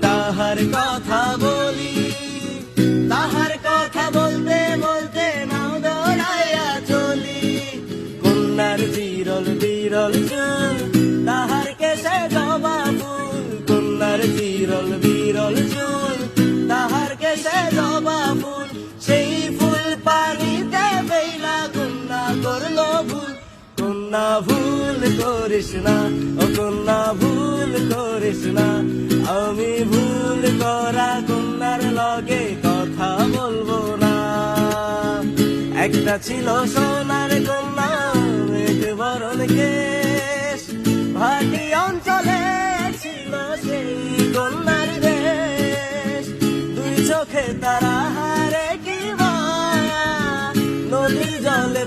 তাহার কথা বলি, তাহার কথা বলতে বলতে নাও দৌড়াইয়া চলি। কন্যার বিরল বিরল চুল, তাহার কেসে জবা ফুল। কন্যার বিরল বিরল চুল, তাহার কেসে জবা ফুল। সেই ফুল পানিতে বেলা কন্যা করল ভুল। কন্যা ভুল করিস না, ও কন্যা ভুল করিস না। ভুল করা কন্যার লগে কথা বলব না। একটা ছিল সোনার কন্যা মেঘ বরণ কেশ। ভাটি অঞ্চলে ছিল সেই কন্যার দেশ। দুই চোখে তারা হারে কি নদীর জলে